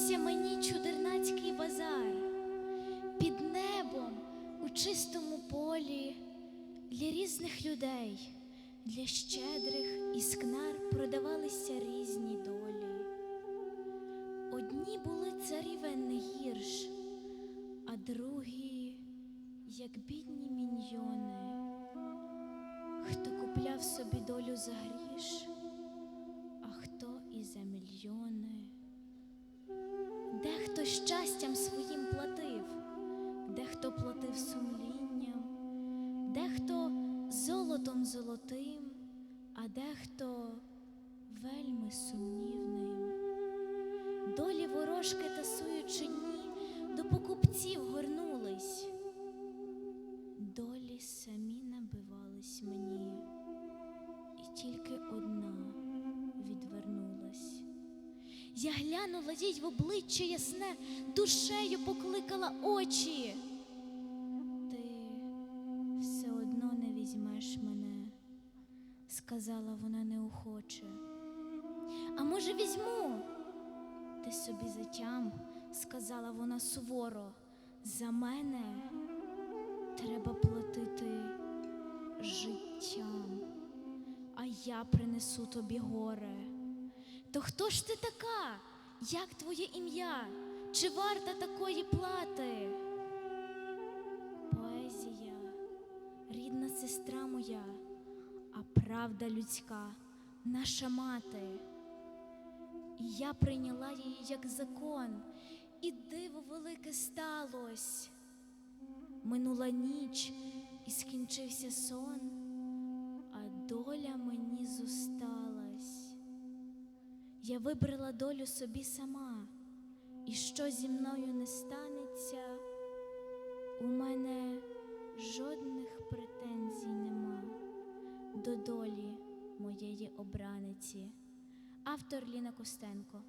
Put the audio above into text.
Снився мені чудернацький базар під небом у чистому полі для різних людей, для щедрих і скнар продавалися різні долі. Одні були царівен гірш, а другі, як бідні міньйони, хто купляв собі долю за гріш, а хто і за мільйони. Щастям своїм платив, дехто платив сумлінням, дехто золотом золотим, а дехто вельми сумнівним. Долі ворожки тасуючи ні, до покупців горнулись. Долі самі набивались мені, і тільки одна. Я глянула їй в обличчя ясне, душею покликала очі. Ти все одно не візьмеш мене, сказала вона неохоче. А може, візьму? Ти собі затям, сказала вона суворо. За мене треба платити життям, а я принесу тобі горе. То хто ж ти така? Як твоє ім'я? Чи варта такої плати? Поезія, рідна сестра моя, а правда людська, наша мати. І я прийняла її як закон, і диво велике сталось. Минула ніч і скінчився сон, а доля вибрала долю собі сама, і що зі мною не станеться, у мене жодних претензій нема до долі моєї обраниці. Автор Ліна Костенко.